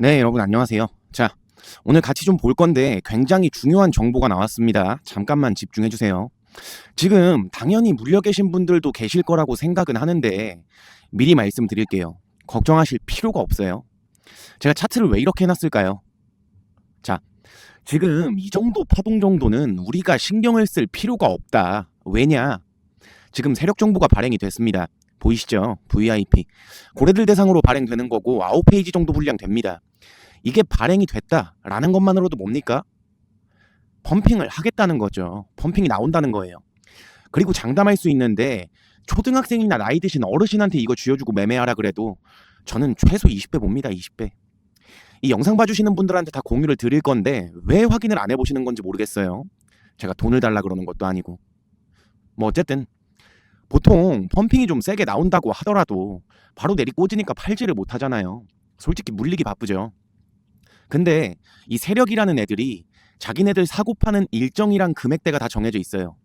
네, 여러분 안녕하세요. 자, 오늘 같이 좀 볼 건데 굉장히 중요한 정보가 나왔습니다. 잠깐만 집중해 주세요. 지금 당연히 물려 계신 분들도 계실 거라고 생각은 하는데 미리 말씀드릴게요. 걱정하실 필요가 없어요. 제가 차트를 왜 이렇게 해놨을까요? 자, 지금 이 정도 파동 정도는 우리가 신경을 쓸 필요가 없다. 왜냐? 지금 세력 정보가 발행이 됐습니다. 보이시죠? VIP. 고래들 대상으로 발행되는 거고 9페이지 정도 분량 됩니다. 이게 발행이 됐다라는 것만으로도 뭡니까? 펌핑을 하겠다는 거죠. 펌핑이 나온다는 거예요. 그리고 장담할 수 있는데 초등학생이나 나이 드신 어르신한테 이거 쥐어주고 매매하라 그래도 저는 최소 20배 봅니다. 20배. 이 영상 봐주시는 분들한테 다 공유를 드릴 건데 왜 확인을 안 해보시는 건지 모르겠어요. 제가 돈을 달라 그러는 것도 아니고. 뭐 어쨌든 보통 펌핑이 좀 세게 나온다고 하더라도 바로 내리 꽂으니까 팔지를 못하잖아요. 솔직히 물리기 바쁘죠. 근데 이 세력이라는 애들이 자기네들 사고 파는 일정이랑 금액대가 다 정해져 있어요.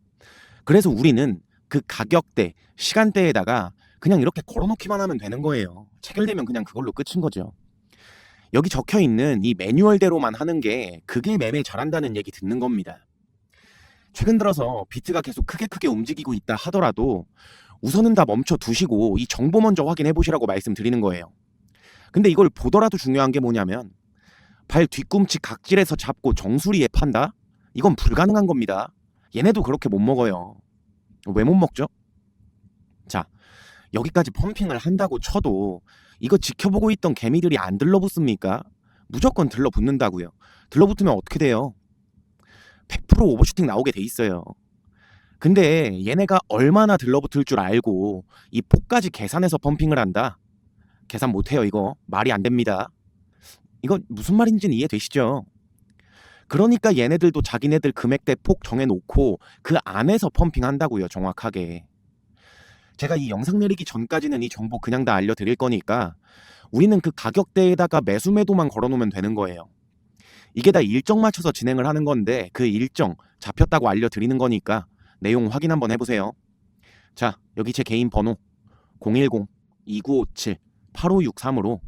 그래서 우리는 그 가격대, 시간대에다가 그냥 이렇게 걸어놓기만 하면 되는 거예요. 체결되면 그냥 그걸로 끝인 거죠. 여기 적혀 있는 이 매뉴얼대로만 하는 게 그게 매매 잘한다는 얘기 듣는 겁니다. 최근 들어서 비트가 계속 크게 크게 움직이고 있다 하더라도 우선은 다 멈춰 두시고 이 정보 먼저 확인해 보시라고 말씀드리는 거예요. 근데 이걸 보더라도 중요한 게 뭐냐면 발 뒤꿈치 각질에서 잡고 정수리에 판다? 이건 불가능한 겁니다. 얘네도 그렇게 못 먹어요. 왜 못 먹죠? 자, 여기까지 펌핑을 한다고 쳐도 이거 지켜보고 있던 개미들이 안 들러붙습니까? 무조건 들러붙는다고요. 들러붙으면 어떻게 돼요? 100% 오버슈팅 나오게 돼 있어요. 근데 얘네가 얼마나 들러붙을 줄 알고 이 폭까지 계산해서 펌핑을 한다? 계산 못해요 이거 말이 안 됩니다. 이거 무슨 말인지는 이해되시죠? 그러니까 얘네들도 자기네들 금액대 폭 정해놓고 그 안에서 펌핑한다고요 정확하게. 제가 이 영상 내리기 전까지는 이 정보 그냥 다 알려드릴 거니까 우리는 그 가격대에다가 매수 매도만 걸어놓으면 되는 거예요. 이게 다 일정 맞춰서 진행을 하는 건데 그 일정 잡혔다고 알려드리는 거니까 내용 확인 한번 해보세요. 자 여기 제 개인 번호 010-2957-8563으로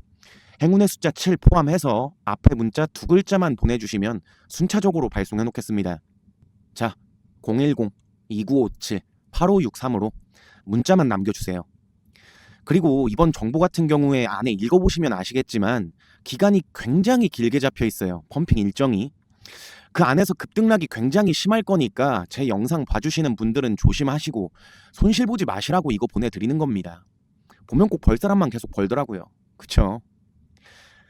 행운의 숫자 7 포함해서 앞에 문자 두 글자만 보내주시면 순차적으로 발송해 놓겠습니다. 자 010-2957-8563으로 문자만 남겨주세요. 그리고 이번 정보 같은 경우에 안에 읽어보시면 아시겠지만 기간이 굉장히 길게 잡혀 있어요. 펌핑 일정이. 그 안에서 급등락이 굉장히 심할 거니까 제 영상 봐주시는 분들은 조심하시고 손실 보지 마시라고 이거 보내드리는 겁니다. 보면 꼭 벌 사람만 계속 벌더라고요. 그쵸?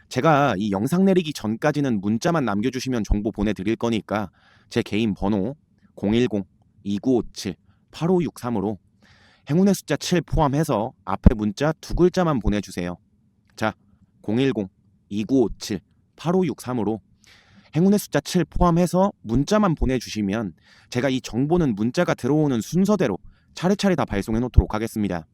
제가 이 영상 내리기 전까지는 문자만 남겨주시면 정보 보내드릴 거니까 제 개인 번호 010-2957-8563으로 행운의 숫자 7 포함해서 앞에 문자 두 글자만 보내주세요. 자, 010-2957-8563으로 행운의 숫자 7 포함해서 문자만 보내주시면 제가 이 정보는 문자가 들어오는 순서대로 차례차례 다 발송해 놓도록 하겠습니다.